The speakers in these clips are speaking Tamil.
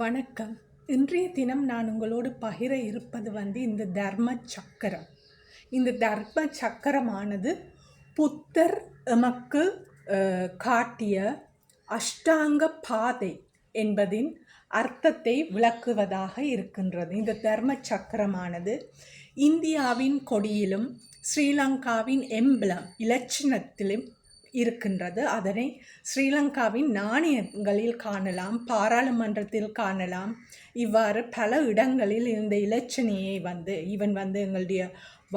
வணக்கம். இன்றைய தினம் நான் உங்களோடு பகிர இருப்பது வந்து இந்த தர்ம சக்கரம். இந்த தர்ம சக்கரமானது புத்தர் எமக்கு காட்டிய அஷ்டாங்க பாதை என்பதின் அர்த்தத்தை விளக்குவதாக இருக்கின்றது. இந்த தர்ம சக்கரமானது இந்தியாவின் கொடியிலும் ஸ்ரீலங்காவின் எம்பளம் இலட்சணத்திலும் இருக்கின்றது. அதனை ஸ்ரீலங்காவின் நாணயங்களில் காணலாம் பாராளுமன்றத்தில் காணலாம். இவ்வாறு பல இடங்களில் இந்த இலச்சினையை வந்து ஈவன் வந்து எங்களுடைய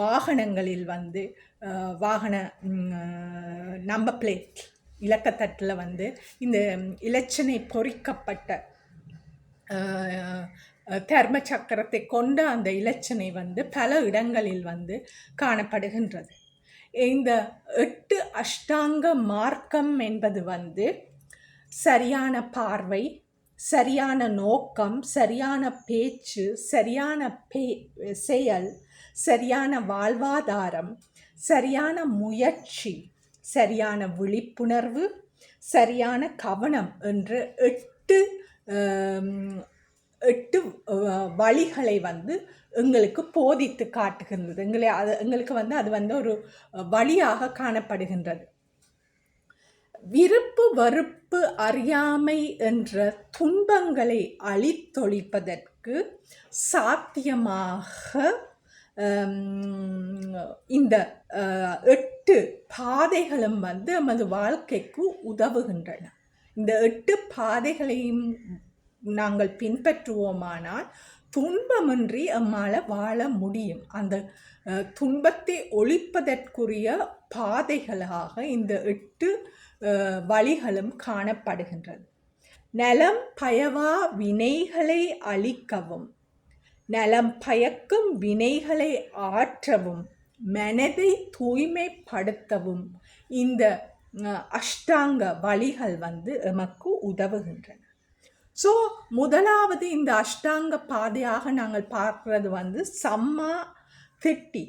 வாகனங்களில் வந்து வாகன நம்பர் பிளேட் இலக்கத்தட்டில் வந்து இந்த இலச்சினை பொறிக்கப்பட்ட தர்ம சக்கரத்தை கொண்ட அந்த இலச்சினை வந்து பல இடங்களில் வந்து காணப்படுகின்றது. இந்த எட்டு அஷ்டாங்க மார்க்கம் என்பது வந்து சரியான பார்வை சரியான நோக்கம் சரியான பேச்சு சரியான பே செயல் சரியான வாழ்வாதாரம் சரியான முயற்சி சரியான விழிப்புணர்வு சரியான கவனம் என்ற எட்டு எட்டு வழிகளை வந்து எங்களுக்கு போதித்து காட்டுகின்றது. எங்களை அது எங்களுக்கு வந்து அது வந்து ஒரு வழியாக காணப்படுகின்றது. விருப்பு வெறுப்பு அறியாமை என்ற துன்பங்களை அழித்தொழிப்பதற்கு சாத்தியமாக இந்த எட்டு பாதைகளும் வந்து நமது வாழ்க்கைக்கு உதவுகின்றன. இந்த எட்டு பாதைகளையும் நாங்கள் பின்பற்றுவோமானால் துன்பமின்றி நம்மால் வாழ முடியும். அந்த துன்பத்தை ஒழிப்பதற்குரிய பாதைகளாக இந்த எட்டு வழிகளும் காணப்படுகின்றது நலம் பயவா வினைகளை அழிக்கவும் நலம் பயக்கும் வினைகளை ஆற்றவும் மனதை தூய்மைப்படுத்தவும் இந்த அஷ்டாங்க வழிகள் வந்து எமக்கு உதவுகின்றன. ஸோ முதலாவது இந்த அஷ்டாங்க பாதையாக நாங்கள் பார்க்குறது வந்து சம்மா திட்டி.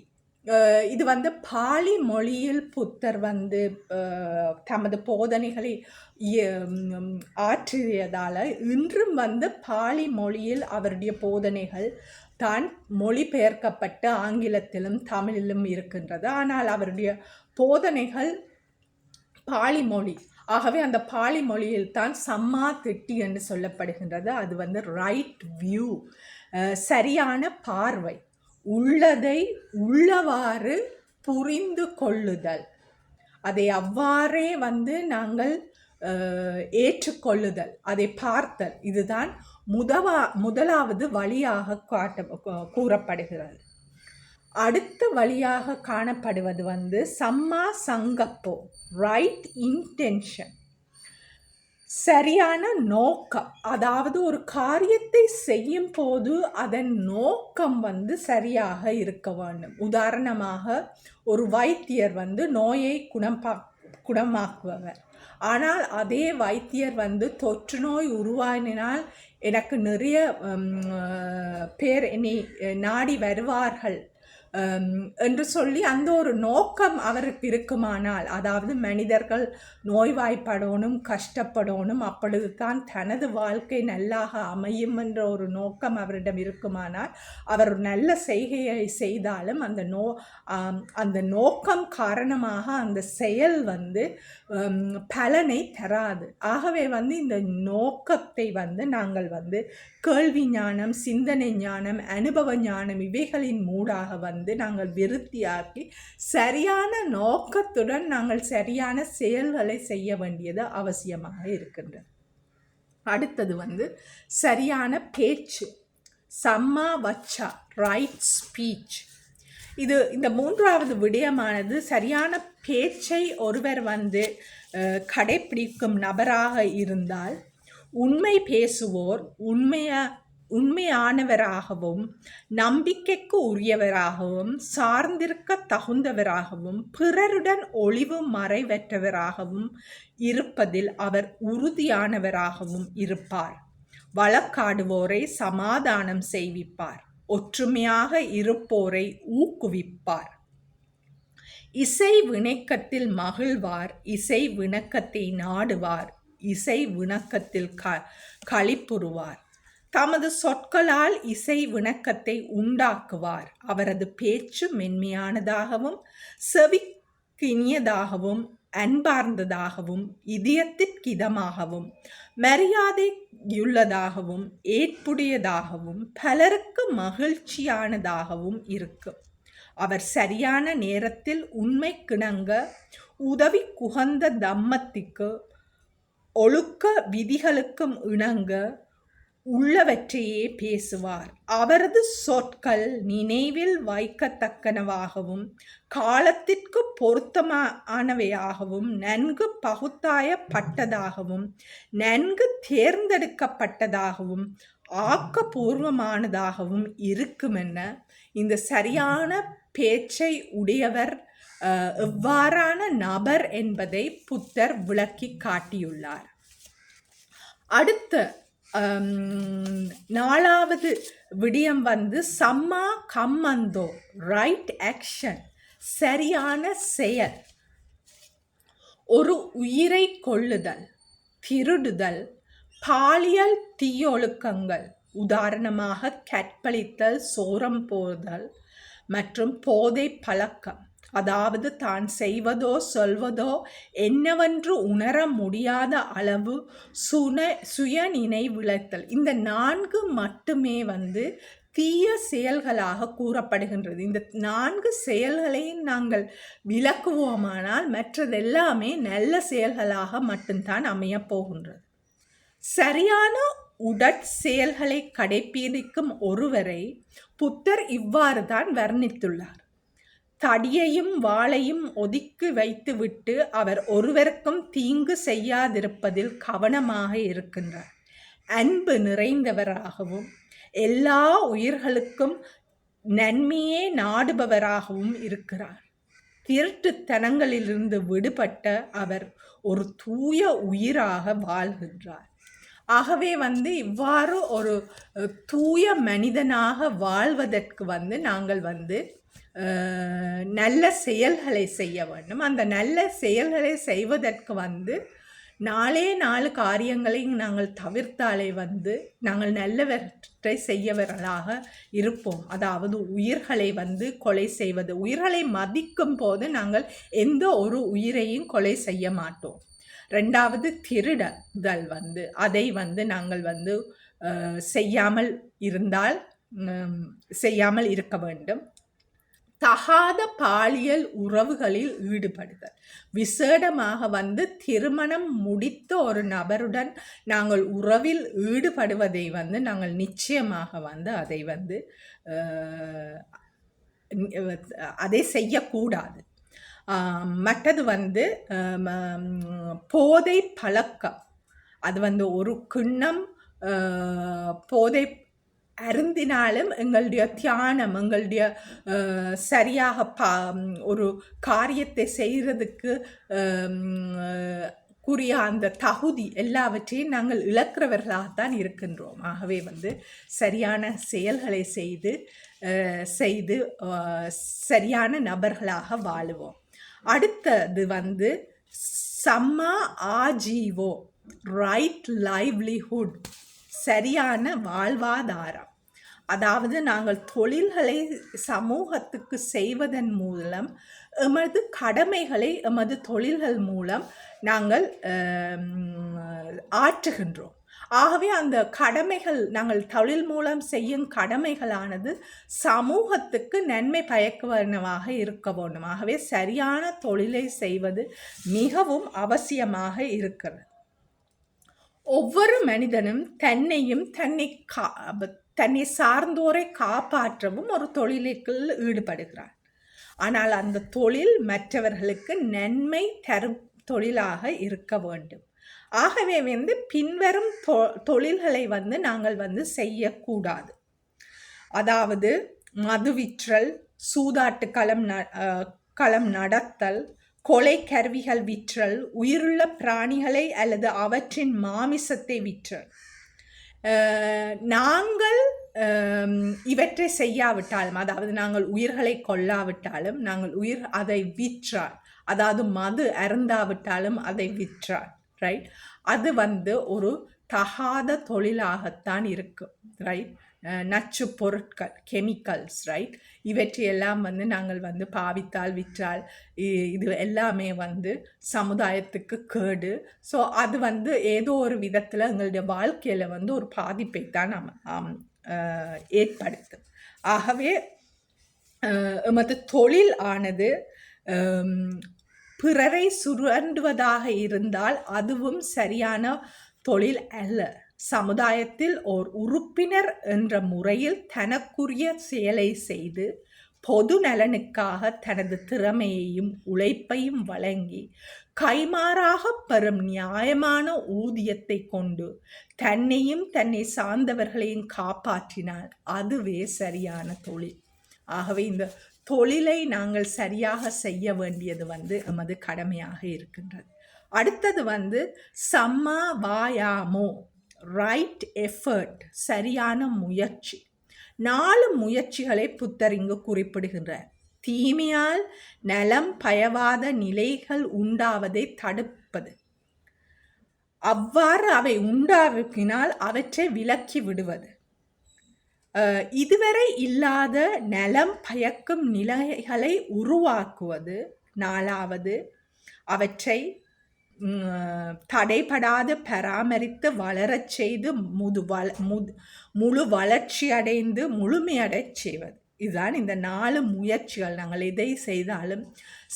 இது வந்து பாலி மொழியில் புத்தர் வந்து தமது போதனைகளை ஆற்றியதால் இன்றும் வந்து பாலி மொழியில் அவருடைய போதனைகள் தான் மொழிபெயர்க்கப்பட்டு ஆங்கிலத்திலும் தமிழிலும் இருக்கின்றது. ஆனால் அவருடைய போதனைகள் பாலி மொழி ஆகவே அந்த பாலி மொழியில் தான் சம்மா திட்டி என்று சொல்லப்படுகின்றது. அது வந்து ரைட் வியூ சரியான பார்வை. உள்ளதை உள்ளவாறு புரிந்து கொள்ளுதல். அதை அவ்வாறே வந்து நாங்கள் ஏற்றுக்கொள்ளுதல். அதை பார்த்தல். இதுதான் முதவா முதலாவது வழியாக காட்ட கூறப்படுகிறது. அடுத்த வழியாக காணப்படுவது வந்து சம்மா சங்கப்போ ரைட் இன்டென்ஷன் சரியான நோக்கம் அதாவது ஒரு காரியத்தை செய்யும் போது அதன் நோக்கம் வந்து சரியாக இருக்க வேண்டும். உதாரணமாக ஒரு வைத்தியர் வந்து நோயை குணம்பா குணமாக்குபவர். ஆனால் அதே வைத்தியர் வந்து தொற்று நோய் உருவானினால் எனக்கு நிறைய பேர் என்னை நாடி வருவார்கள். என்று சொல்லி அந்த ஒரு நோக்கம் அவருக்கு இருக்குமானால் அதாவது மனிதர்கள் நோய்வாய்ப்படணும் கஷ்டப்படணும் அப்பொழுது தான் தனது வாழ்க்கை நல்லாக அமையும் என்ற ஒரு நோக்கம் அவரிடம் இருக்குமானால் அவர் நல்ல செய்கையை செய்தாலும் அந்த நோ அந்த நோக்கம் காரணமாக அந்த செயல் வந்து பலனை தராது. ஆகவே வந்து இந்த நோக்கத்தை வந்து நாங்கள் வந்து கேள்வி ஞானம் சிந்தனை ஞானம் அனுபவ ஞானம் இவைகளின் மூடாக வந்து நாங்கள் விருத்தியாக்கி சரியான நோக்கத்துடன் நாங்கள் சரியான செயல்களை செய்ய வேண்டியது அவசியமாக இருக்கின்றது. அடுத்தது வந்து சரியான பேச்சு. சம்மா வச்சா ரைட் ஸ்பீச் இது இந்த மூன்றாவது விடயமானது சரியான பேச்சை ஒருவர் வந்து கடைப்பிடிக்கும் நபராக இருந்தால் உண்மை பேசுவோர் உண்மையை உண்மையானவராகவும் நம்பிக்கைக்கு உரியவராகவும் சார்ந்திருக்க தகுந்தவராகவும் பிறருடன் ஒளிவு மறைவற்றவராகவும் இருப்பதில் அவர் உறுதியானவராகவும் இருப்பார். வழக்காடுவோரை சமாதானம் செய்விப்பார். ஒற்றுமையாக இருப்போரை ஊக்குவிப்பார். இசை விணக்கத்தில் மகிழ்வார் இசை விணக்கத்தை நாடுவார் இசை விணக்கத்தில் க களிப்புறுவார். தமது சொற்களால் இசை விணக்கத்தை உண்டாக்குவார். அவரது பேச்சு மென்மையானதாகவும் செவிக்கினியதாகவும் அன்பார்ந்ததாகவும் இதயத்திற்கிதமாகவும் மரியாதையுள்ளதாகவும் ஏற்புடையதாகவும் பலருக்கு மகிழ்ச்சியானதாகவும் இருக்கும். அவர் சரியான நேரத்தில் உண்மை கிணங்க உதவி குகந்த தம்மத்திற்கு ஒழுக்க விதிகளுக்கும் இணங்க உள்ளவற்றையே பேசுவார். அவரது சொற்கள் நினைவில் வைக்கத்தக்கனவாகவும் காலத்திற்கு பொருத்தமானவையாகவும் நன்கு பகுத்தாயப்பட்டதாகவும் நன்கு தேர்ந்தெடுக்கப்பட்டதாகவும் ஆக்கப்பூர்வமானதாகவும் இருக்குமென இந்த சரியான பேச்சை உடையவர் எவ்வாறான நபர் என்பதை புத்தர் விளக்கி காட்டியுள்ளார். அடுத்த நாலாவது விடியம் வந்து சம்மா கம்மந்தோ ரைட் ஆக்ஷன் சரியான செயல். ஒரு உயிரை கொள்ளுதல் திருடுதல் பாலியல் தீயொழுக்கங்கள் உதாரணமாக கற்பழித்தல் சோரம் போதல் மற்றும் போதை பழக்கம். அதாவது தான் செய்வதோ சொல்வதோ என்னவென்று உணர முடியாத அளவு சுன சுய நினைவிழத்தல் இந்த நான்கு மட்டுமே வந்து தீய செயல்களாக கூறப்படுகின்றது. இந்த நான்கு செயல்களையும் நாங்கள் விளக்குவோமானால் மற்றதெல்லாமே நல்ல செயல்களாக மட்டும்தான் அமையப் போகின்றது. சரியான உடற்செயல்களை கடைப்பிடிக்கும் ஒருவரை புத்தர் இவ்வாறு தான் வர்ணித்துள்ளார். தடியையும் வாளையும் ஒதுக்கி வைத்துவிட்டு அவர் ஒருவருக்கும் தீங்கு செய்யாதிருப்பதில் கவனமாக இருக்கின்றார். அன்பு நிறைந்தவராகவும் எல்லா உயிர்களுக்கும் நன்மையே நாடுபவராகவும் இருக்கிறார். திருட்டுத்தனங்களிலிருந்து விடுபட்ட அவர் ஒரு தூய உயிராக வாழ்கின்றார். ஆகவே வந்து இவ்வாறு ஒரு தூய மனிதனாக வாழ்வதற்கு வந்து நாங்கள் வந்து நல்ல செயல்களை செய்ய வேண்டும். அந்த நல்ல செயல்களை செய்வதற்கு வந்து நாளே நாலு காரியங்களை நாங்கள் தவிர்த்தாலே வந்து நாங்கள் நல்லவற்றை செய்யவர்களாக இருப்போம். அதாவது உயிர்களை வந்து கொலை செய்வது உயிர்களை மதிக்கும் போது நாங்கள் எந்த ஒரு உயிரையும் கொலை செய்ய மாட்டோம். ரெண்டாவது திருடுதல் வந்து அதை வந்து நாங்கள் வந்து செய்யாமல் இருந்தால் செய்யாமல் இருக்க வேண்டும். தகாத பாலியல் உறவுகளில் ஈடுபடுதல். விசேடமாக வந்து திருமணம் முடித்த ஒரு நபருடன் நாங்கள் உறவில் ஈடுபடுவதை வந்து நாங்கள் நிச்சயமாக வந்து அதை வந்து அதை செய்யக்கூடாது. மற்றது வந்து போதை பழக்கம். அது வந்து ஒரு கிண்ணம் போதை அருந்தினாலும் எங்களுடைய தியானம் எங்களுடைய சரியாக பா ஒரு காரியத்தை செய்கிறதுக்கு கூறிய அந்த தகுதி எல்லாவற்றையும் நாங்கள் இழக்கிறவர்களாகத்தான் இருக்கின்றோம். ஆகவே வந்து சரியான செயல்களை செய்து செய்து சரியான நபர்களாக வாழுவோம். அடுத்தது வந்து சம்மா ஆஜீவோ ரைட் லைவ்லிஹுட் சரியான வாழ்வாதாரம். அதாவது நாங்கள் தொழில்களை சமூகத்துக்கு செய்வதன் மூலம் எமது கடமைகளை எமது தொழில்கள் மூலம் நாங்கள் ஆற்றுகின்றோம். ஆகவே அந்த கடமைகள் நாங்கள் தொழில் மூலம் செய்யும் கடமைகளானது சமூகத்துக்கு நன்மை பயக்குவனவாக இருக்க வேண்டும். ஆகவே சரியான தொழிலை செய்வது மிகவும் அவசியமாக இருக்கிறது. ஒவ்வொரு மனிதனும் தன்னையும் தன்னை கா தன்னை சார்ந்தோரை காப்பாற்றவும் ஒரு தொழிலுக்குள் ஈடுபடுகிறார். ஆனால் அந்த தொழில் மற்றவர்களுக்கு நன்மை தரும் தொழிலாக இருக்க வேண்டும். ஆகவே வந்து பின்வரும் தொ தொழில்களை வந்து நாங்கள் வந்து செய்யக்கூடாது. அதாவது மது விற்றல் சூதாட்டு களம் ந களம் நடத்தல் கொலை கருவிகள் விற்றல் உயிருள்ள பிராணிகளை அல்லது அவற்றின் மாமிசத்தை விற்றல் நாங்கள் இவற்றை செய்யாவிட்டாலும் அதாவது நாங்கள் உயிர்களை கொல்லாவிட்டாலும் நாங்கள் உயிர் அதை விற்றார். அதாவது மது அருந்தாவிட்டாலும் அதை விற்றார் ரைட் அது வந்து ஒரு தகாத தொழிலாகத்தான் இருக்கும் ரைட் நச்சு பொருட்கள் கெமிக்கல்ஸ் ரைட் இவற்றையெல்லாம் வந்து நாங்கள் வந்து பாவித்தால் விற்றால் இது எல்லாமே வந்து சமுதாயத்துக்கு கேடு. ஸோ அது வந்து ஏதோ ஒரு விதத்தில் எங்களுடைய வாழ்க்கையில் வந்து ஒரு பாதிப்பை தான் நாம் ஏற்படுத்தும் ஆகவே எமது தொழில் ஆனது பிறரை சுரண்டுவதாக இருந்தால் அதுவும் சரியான தொழில் அல்ல. சமுதாயத்தில் ஓர் உறுப்பினர் என்ற முறையில் தனக்குரிய செயலை செய்து பொது நலனுக்காக தனது திறமையையும் உழைப்பையும் வழங்கி கைமாறாக பெறும் நியாயமான ஊதியத்தை கொண்டு தன்னையும் தன்னை சார்ந்தவர்களையும் காப்பாற்றினால் அதுவே சரியான தொழில். ஆகவே இந்த தொழிலை நாங்கள் சரியாக செய்ய வேண்டியது வந்து எமது கடமையாக இருக்கின்றது. அடுத்தது வந்து சம்மா வாயாமோ ரைட் எஃபர்ட் சரியான முயற்சி. நாலு முயற்சிகளை புத்தர் இங்கு குறிப்பிடுகின்றார். தீமையால் நலம் பயவாத நிலைகள் உண்டாவதை தடுப்பது. அவ்வாறு அவை உண்டாவினால் அவற்றை விலக்கி விடுவது. இதுவரை இல்லாத நலம் பயக்கும் நிலைகளை உருவாக்குவது. நாலாவது அவற்றை தடைபடாது பராமரித்து வளரச் செய்து முது வள முது முழு வளர்ச்சி அடைந்து முழுமையடை செய்வது. இதுதான் இந்த நாலு முயற்சிகள். நாங்கள் எதை செய்தாலும்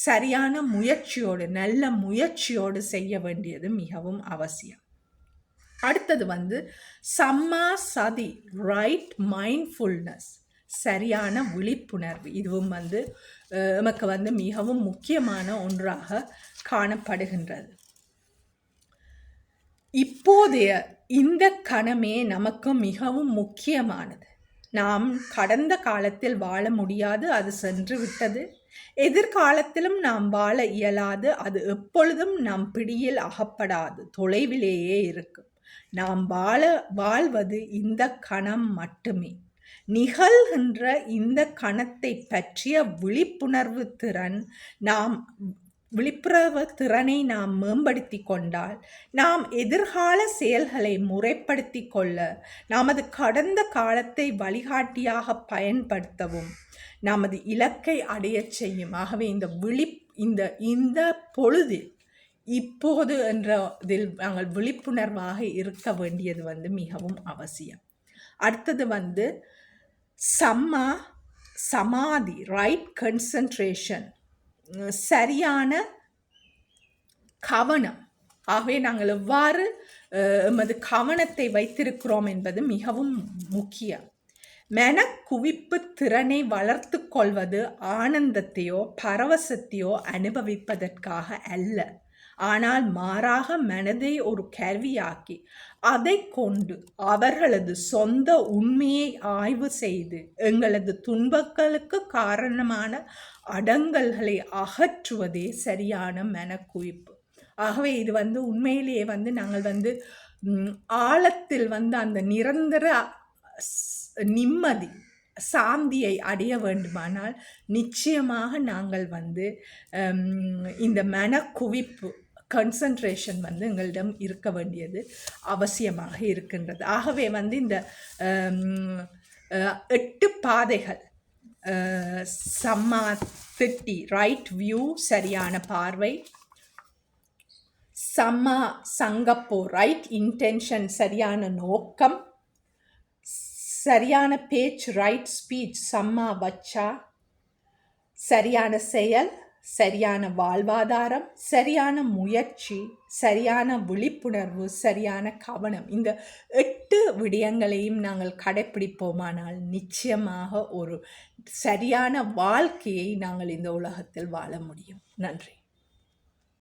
சரியான முயற்சியோடு நல்ல முயற்சியோடு செய்ய வேண்டியது மிகவும் அவசியம். அடுத்தது வந்து சம்மா சதி ரைட் மைண்ட்ஃபுல்னஸ் சரியான விழிப்புணர்வு. இதுவும் வந்து நமக்கு வந்து மிகவும் முக்கியமான ஒன்றாக காணப்படுகின்றது. இப்போதைய இந்த கணமே நமக்கு மிகவும் முக்கியமானது. நாம் கடந்த காலத்தில் வாழ முடியாது அது சென்று விட்டது. எதிர்காலத்திலும் நாம் வாழ இயலாது அது எப்பொழுதும் நம் பிடியில் அகப்படாது தொலைவிலேயே இருக்கும். நாம் வாழ வாழ்வது இந்த கணம் மட்டுமே. நிகழ்கின்ற இந்த கணத்தை பற்றிய விழிப்புணர்வு திறன் நாம் விழிப்புணர்வு திறனை நாம் மேம்படுத்தி கொண்டால் நாம் எதிர்கால செயல்களை முறைப்படுத்தி கொள்ள நமது கடந்த காலத்தை வழிகாட்டியாக பயன்படுத்தவும் நமது இலக்கை அடையச் செய்யும். ஆகவே இந்த விழி இந்த இந்த பொழுதில் இப்போது என்ற இதில் நாங்கள் விழிப்புணர்வாக இருக்க வேண்டியது வந்து மிகவும் அவசியம். அடுத்தது வந்து சம்மா சமாதி ரைட் கன்சன்ட்ரேஷன் சரியான கவனம். ஆகவே நாங்கள் எவ்வாறு எமது கவனத்தை வைத்திருக்கிறோம் என்பது மிகவும் முக்கியம். மென குவிப்பு திறனை வளர்த்து கொள்வது ஆனந்தத்தையோ பரவசத்தையோ அனுபவிப்பதற்காக அல்ல. ஆனால் மாறாக மனதை ஒரு கருவியாக்கி அதை கொண்டு அவர்களது சொந்த உண்மையை ஆய்வு செய்து எங்களது துன்பங்களுக்கு காரணமான அடங்கல்களை அகற்றுவதே சரியான மனக்குவிப்பு. ஆகவே இது வந்து உண்மையிலேயே வந்து நாங்கள் வந்து ஆழத்தில் வந்து அந்த நிரந்தர நிம்மதி சாந்தியை அடைய வேண்டுமானால் நிச்சயமாக நாங்கள் வந்து இந்த மனக்குவிப்பு கன்சன்ட்ரேஷன் வந்து எங்களிடம் இருக்க வேண்டியது அவசியமாக இருக்கின்றது. ஆகவே வந்து இந்த எட்டு பாதைகள் சம்மா திட்டி ரைட் வியூ சரியான பார்வை சம்மா சங்கப்போ ரைட் இன்டென்ஷன் சரியான நோக்கம் சரியான பேச்சு ரைட் ஸ்பீச் சம்மா வச்சா சரியான செயல் சரியான வாழ்வாதாரம் சரியான முயற்சி சரியான விழிப்புணர்வு சரியான கவனம். இந்த எட்டு விடயங்களையும் நாங்கள் கடைப்பிடிப்போமானால் நிச்சயமாக ஒரு சரியான வாழ்க்கையை நாங்கள் இந்த உலகத்தில் வாழ முடியும். நன்றி.